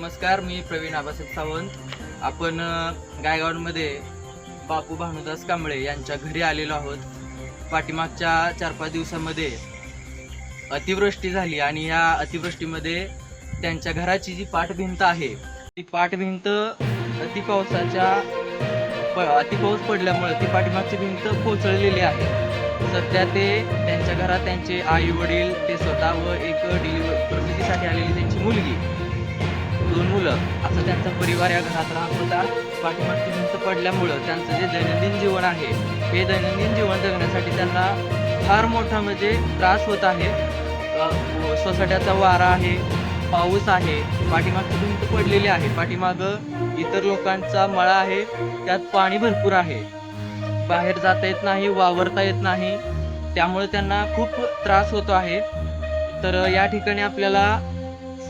नमस्कार मी प्रवीण आबासाहेब सावंत. आपण गायगावमध्ये बापू भानुदास कांबळे यांच्या घरी आलेलो आहोत. पाठीमागच्या चार पाच दिवसामध्ये अतिवृष्टी झाली आणि या अतिवृष्टीमध्ये त्यांच्या घराची जी पाठभिंत आहे ती पाठभिंत अति पावसाच्या प- अति पाऊस पडल्यामुळे ती पाठीमागची भिंत कोचळलेली आहे. सध्या ते त्यांच्या घरात त्यांचे आई वडील ते स्वतः व एक डिलिव्हर प्रसिद्धीसाठी आलेली त्यांची मुलगी. दोन मुलं. असं त्यांचा परिवार या घरात राहत होता. पाठीमागची भिंत पडल्यामुळं त्यांचं जे दैनंदिन जीवन आहे हे दैनंदिन जीवन जगण्यासाठी त्यांना फार मोठा म्हणजे त्रास होत आहे. सोसाट्याचा वारा आहे पाऊस आहे पाठीमागची भिंत पडलेली आहे. पाठीमागं इतर लोकांचा मळा आहे त्यात पाणी भरपूर आहे. बाहेर जाता येत नाही वावरता येत नाही त्यामुळे त्यांना खूप त्रास होतो आहे. तर या ठिकाणी आपल्याला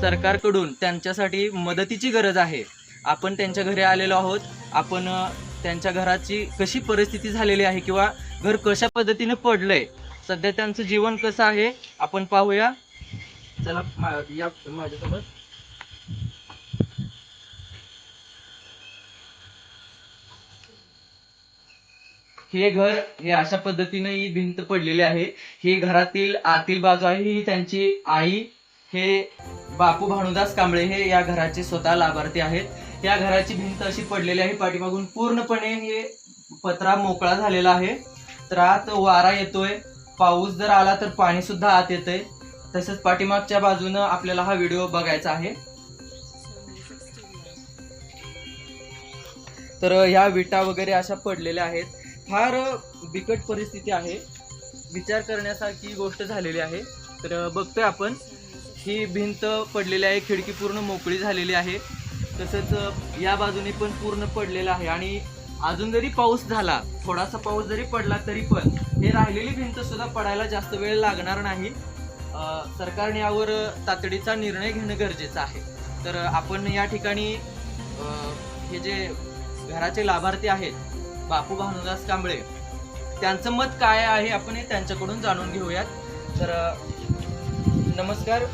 सरकारकडून त्यांच्यासाठी मदतीची गरज आहे. आपण त्यांच्या घरी आलेलो आहोत. आपण त्यांच्या घराची कशी परिस्थिती झालेली आहे किंवा घर कशा पद्धतीने पडलंय. सध्या त्यांचं जीवन कसं आहे आपण पाहूया. चला या माझ्यासोबत. हे घर हे अशा पद्धतीने ही भिंत पडलेली आहे. ही घरातील आतील बाजू आहे ही त्यांची आई हे बापू भानुदास कांबळे हे या घराचे स्वतः लाभार्थी आहेत. या घराची भिंत अशी पडलेली आहे. पाठीमागून पूर्णपणे हे पत्रा मोकळा झालेला आहे. तर आत वारा येतोय. पाऊस जर आला तर पाणी सुद्धा आत येतंय. तसंच पाठीमागच्या बाजूनं आपल्याला हा व्हिडिओ बघायचा आहे. तर ह्या विटा वगैरे अशा पडलेल्या आहेत. फार बिकट परिस्थिती आहे. विचार करण्यासारखी गोष्ट झालेली आहे. तर बघतोय आपण. ही भिंत पडलेली आहे खिडकी पूर्ण मोकळी झालेली आहे. तसंच या बाजूने पण पूर्ण पडलेलं आहे आणि अजून जरी पाऊस झाला थोडासा पाऊस जरी पडला तरी पण हे राहिलेली भिंत सुद्धा पडायला जास्त वेळ लागणार नाही. सरकारने यावर तातडीचा निर्णय घेणं गरजेचं आहे. तर आपण या ठिकाणी हे जे घराचे लाभार्थी आहेत बापू भानुदास कांबळे त्यांचं मत काय आहे आपण हे त्यांच्याकडून जाणून घेऊयात. तर नमस्कार.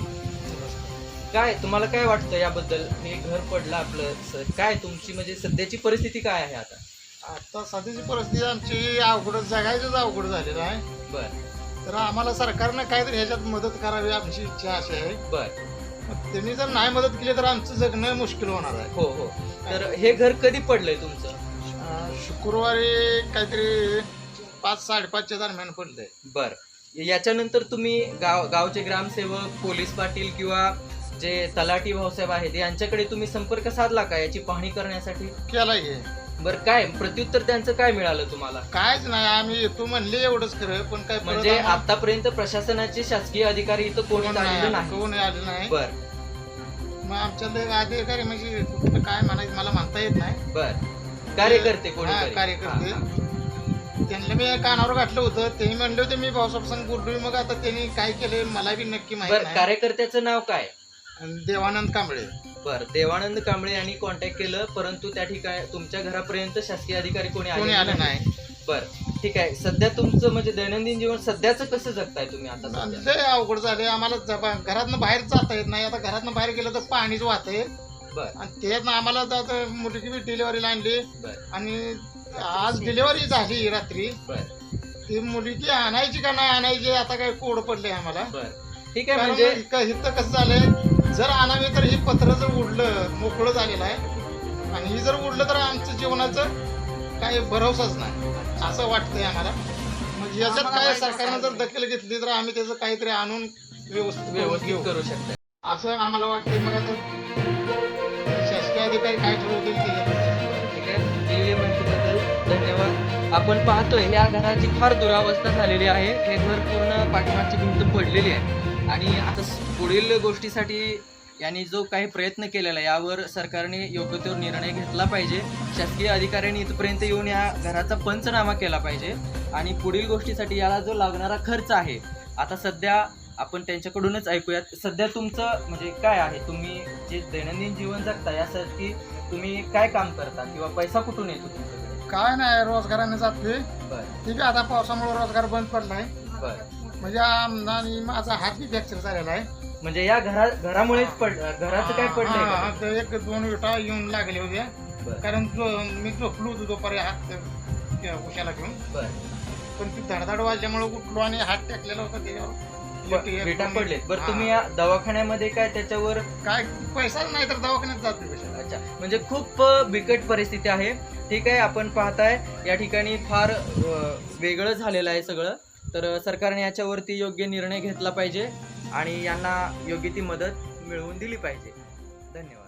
काय तुम्हाला काय वाटतं याबद्दल? हे घर पडलं आपलं स- काय तुमची म्हणजे सध्याची परिस्थिती काय आहे आता? आता सध्याची परिस्थिती आमची अवघड जगायचंच अवघड झालेलं आहे. बर. तर आम्हाला सरकारनं काहीतरी ह्याच्यात मदत करावी आमची इच्छा अशी आहे. बर. मग त्यांनी जर नाही मदत केली तर आमचं जगणं मुश्किल होणार आहे. हो हो. तर हे घर कधी पडलंय तुमचं? अं, शुक्रवारी काहीतरी पाच साडेपाचच्या दरम्यान पडलंय. बर. याच्यानंतर तुम्ही गाव गावचे ग्रामसेवक पोलीस पाटील किंवा जे तलाठी भाऊसाहेब आहेत यांच्याकडे तुम्ही संपर्क साधला का? याची पाहणी करण्यासाठी? केलाय हे. बर काय? प्रत्युत्तर त्यांचं काय मिळालं तुम्हाला? कायच नाही आम्ही येतो म्हणले एवढंच खरं पण काय परत म्हणजे आम्हाला आतापर्यंत प्रशासनाचे शासकीय अधिकारी इथं कोणी कोण आलेलं नाही नाही. कोण आलं नाही. बर. मग आमच्यातले अधिकारी म्हणजे काय म्हणायचं मला म्हणता येत नाही. बर. कार्यकर्ते कोणी हा, कार्यकर्ते. त्यांना मी कानावर घातलं होतं ते म्हणले होते मी भाऊसाहेब संग बोललोय मग आता त्यांनी काय केलंय मला बी नक्की बर माहीत नाही. कार्यकर्त्याचं नाव काय? आणि देवानंद कांबळे. बर देवानंद कांबळे यांनी कॉन्टॅक्ट केलं परंतु त्या ठिकाणी तुमच्या घरापर्यंत शासकीय अधिकारी कोणी कोणी आले आलं नाही. बर ठीक आहे. सध्या तुमचं म्हणजे दैनंदिन जीवन सध्याचं कसं जगताय तुम्ही आता सध्या? लय अवघड झाले आम्हाला जबा- घरातनं बाहेर जाता येत नाही. आता घरातनं बाहेर गेलं तर पाणीच वाहतंय. बर. आणि त्यात आम्हाला आता मुलगी बी डिलिव्हरीला आणली. बर. आणि आज डिलिव्हरी झाली रात्री. बर. ती मुलगी आणायची का नाही आणायची आता काय कोड पडले आम्हाला. बर. ठीक आहे म्हणजे इथं कसं झालंय जर आणावे तर हे पत्र जर उडलं मोकळं झालेलं आहे आणि ही जर उडलं तर आमचं जीवनाचं काही भरोसाच नाही असं वाटतंय आम्हाला. म्हणजे याच्यात काय सरकारनं जर दखल घेतली तर आम्ही त्याचं काहीतरी आणून व्यवस्थित व्यवस्थित करू शकता असं आम्हाला वाटतंय. मग आता शासकीय अधिकारी काय ठरवतील ते ठीक आहे. धन्यवाद. आपण पाहतोय या घराची फार दुरावस्था झालेली आहे. हे घर पूर्ण पाठीमागची भिंत पडलेली आहे. आणि आता पुढील गोष्टीसाठी यांनी जो काही प्रयत्न केलेला आहे यावर सरकारने योग्य तो निर्णय घेतला पाहिजे. शासकीय अधिकाऱ्यांनी इथपर्यंत येऊन या घराचा पंचनामा केला पाहिजे. आणि पुढील गोष्टीसाठी याला जो लागणारा खर्च आहे आता सध्या आपण त्यांच्याकडूनच ऐकूयात. सध्या तुमचं म्हणजे काय आहे? तुम्ही जे दैनंदिन जीवन जगता यासाठी तुम्ही काय काम करता? किंवा पैसा कुठून येतो तुमच्याकडे? काय नाही रोजगाराने बर. ठीक आहे आता पावसामुळे रोजगार बंद पडलाय. बर. म्हणजे माझा हात बी फ्रॅक्चर झालेला आहे. म्हणजे या घरा घरामुळेच पड घराचं काय पडलंय हा, का? हा, तर एक दोन विटा येऊन लागले बरं. कारण जो- मी झोपलो होतो दुपारी हात त्या उशाला घेऊन. बरं. पण ती धडधड वाजल्यामुळे उठलो आणि हात टाकलेला होता त्याच्यावर. ते- विटा पडलेत. बरं हा. तुम्ही या दवाखान्यामध्ये काय त्याच्यावर काय पैसाच नाही तर दवाखान्यात जातो कशाला. अच्छा. म्हणजे खूप अ, बिकट परिस्थिती आहे. ठीक आहे आपण पाहताय. या ठिकाणी फार अ, वेगळं झालेलं आहे सगळं. तर सरकारने याच्यावरती योग्य निर्णय घेतला पाहिजे आणि यांना योग्य ती मदत मिळवून दिली पाहिजे. धन्यवाद.